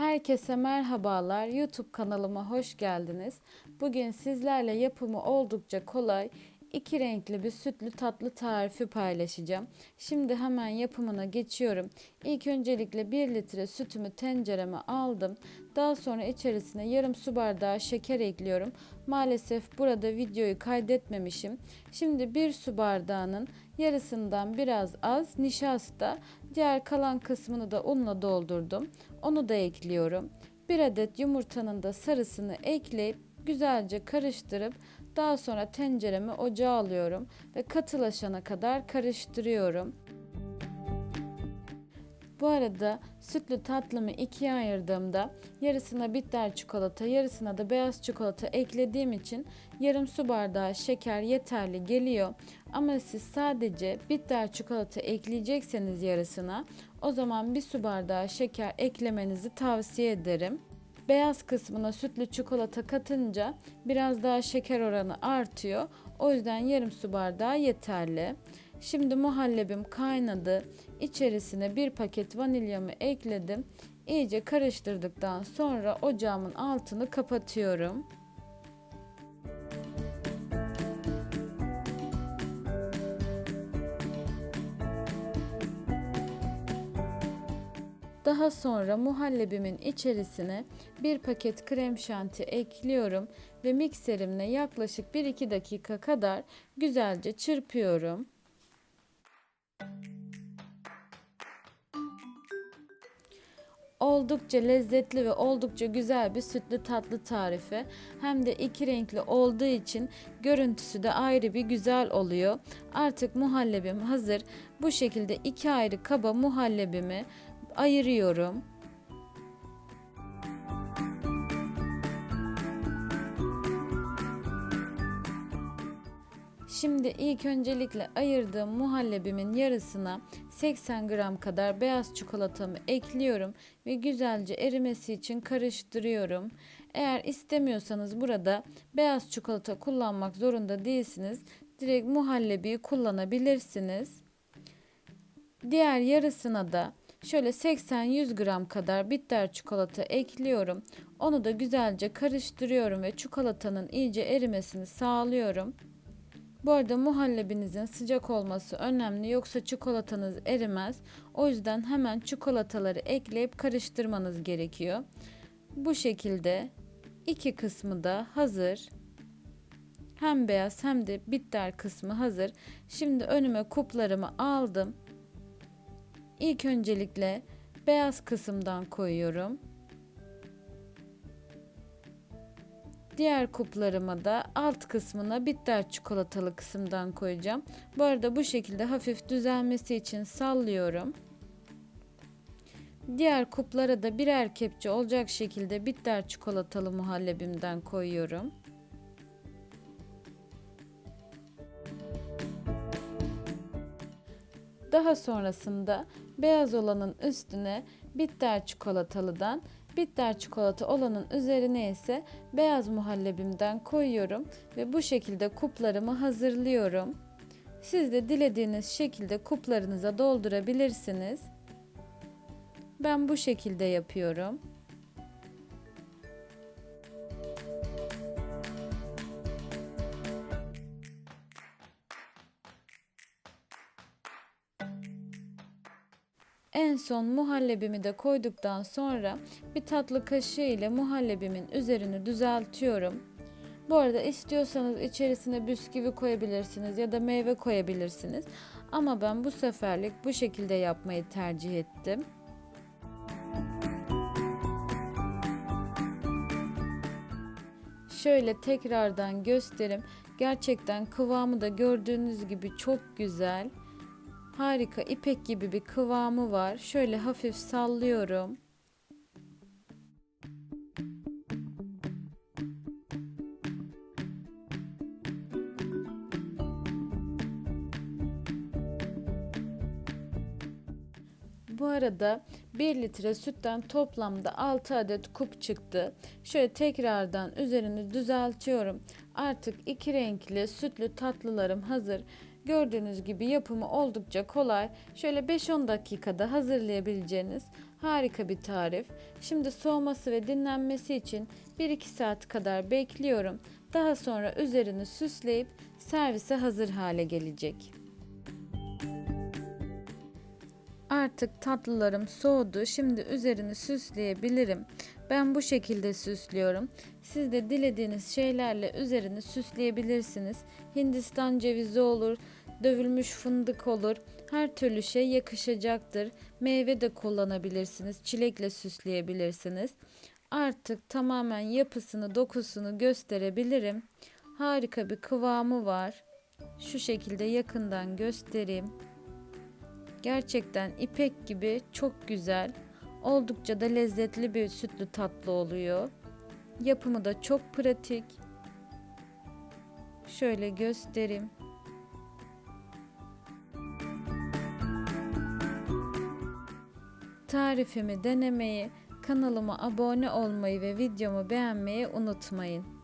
Herkese merhabalar. YouTube kanalıma hoş geldiniz. Bugün sizlerle yapımı oldukça kolay iki renkli bir sütlü tatlı tarifi paylaşacağım. Şimdi hemen yapımına geçiyorum. İlk öncelikle 1 litre sütümü tencereme aldım. Daha sonra içerisine yarım su bardağı şeker ekliyorum. Maalesef burada videoyu kaydetmemişim. Şimdi bir su bardağının yarısından biraz az nişasta, diğer kalan kısmını da unla doldurdum. Onu da ekliyorum. Bir adet yumurtanın da sarısını ekleyip güzelce karıştırıp daha sonra tenceremi ocağa alıyorum ve katılaşana kadar karıştırıyorum. Bu arada sütlü tatlımı ikiye ayırdığımda yarısına bitter çikolata, yarısına da beyaz çikolata eklediğim için yarım su bardağı şeker yeterli geliyor. Ama siz sadece bitter çikolata ekleyecekseniz yarısına o zaman bir su bardağı şeker eklemenizi tavsiye ederim. Beyaz kısmına sütlü çikolata katınca biraz daha şeker oranı artıyor. O yüzden yarım su bardağı yeterli. Şimdi muhallebim kaynadı. İçerisine bir paket vanilyamı ekledim. İyice karıştırdıktan sonra ocağımın altını kapatıyorum. Daha sonra muhallebimin içerisine bir paket krem şanti ekliyorum ve mikserimle yaklaşık 1-2 dakika kadar güzelce çırpıyorum. Oldukça lezzetli ve oldukça güzel bir sütlü tatlı tarifi. Hem de iki renkli olduğu için görüntüsü de ayrı bir güzel oluyor. Artık muhallebim hazır. Bu şekilde iki ayrı kaba muhallebimi ayırıyorum. Şimdi ilk öncelikle ayırdığım muhallebimin yarısına 80 gram kadar beyaz çikolatamı ekliyorum ve güzelce erimesi için karıştırıyorum. Eğer istemiyorsanız burada beyaz çikolata kullanmak zorunda değilsiniz. Direkt muhallebiyi kullanabilirsiniz. Diğer yarısına da şöyle 80-100 gram kadar bitter çikolata ekliyorum. Onu da güzelce karıştırıyorum ve çikolatanın iyice erimesini sağlıyorum. Bu arada muhallebinizin sıcak olması önemli yoksa çikolatanız erimez. O yüzden hemen çikolataları ekleyip karıştırmanız gerekiyor. Bu şekilde iki kısmı da hazır. Hem beyaz hem de bitter kısmı hazır. Şimdi önüme kuplarımı aldım. İlk öncelikle beyaz kısımdan koyuyorum. Diğer kuplarıma da alt kısmına bitter çikolatalı kısımdan koyacağım. Bu arada bu şekilde hafif düzelmesi için sallıyorum. Diğer kuplara da birer kepçe olacak şekilde bitter çikolatalı muhallebimden koyuyorum. Daha sonrasında beyaz olanın üstüne bitter çikolatalıdan Bitter çikolata olanın üzerine ise beyaz muhallebimden koyuyorum ve bu şekilde kuplarımı hazırlıyorum. Siz de dilediğiniz şekilde kuplarınıza doldurabilirsiniz. Ben bu şekilde yapıyorum. En son muhallebimi de koyduktan sonra bir tatlı kaşığı ile muhallebimin üzerini düzeltiyorum. Bu arada istiyorsanız içerisine bisküvi koyabilirsiniz ya da meyve koyabilirsiniz. Ama ben bu seferlik bu şekilde yapmayı tercih ettim. Şöyle tekrardan göstereyim. Gerçekten kıvamı da gördüğünüz gibi çok güzel. Harika ipek gibi bir kıvamı var. Şöyle hafif sallıyorum. Bu arada 1 litre sütten toplamda 6 adet kup çıktı. Şöyle tekrardan üzerini düzeltiyorum. Artık iki renkli sütlü tatlılarım hazır. Gördüğünüz gibi yapımı oldukça kolay. Şöyle 5-10 dakikada hazırlayabileceğiniz Harika bir tarif. Şimdi soğuması ve dinlenmesi için 1-2 saat kadar bekliyorum. Daha sonra üzerini süsleyip servise hazır hale gelecek. Artık tatlılarım soğudu. Şimdi üzerini süsleyebilirim. Ben bu şekilde süslüyorum. Siz de dilediğiniz şeylerle üzerini süsleyebilirsiniz. Hindistan cevizi olur, dövülmüş fındık olur. Her türlü şey yakışacaktır. Meyve de kullanabilirsiniz. Çilekle süsleyebilirsiniz. Artık tamamen yapısını, dokusunu gösterebilirim. Harika bir kıvamı var. Şu şekilde yakından göstereyim. Gerçekten ipek gibi çok güzel. Oldukça da lezzetli bir sütlü tatlı oluyor. Yapımı da çok pratik. Şöyle göstereyim. Tarifimi denemeyi, kanalıma abone olmayı ve videomu beğenmeyi unutmayın.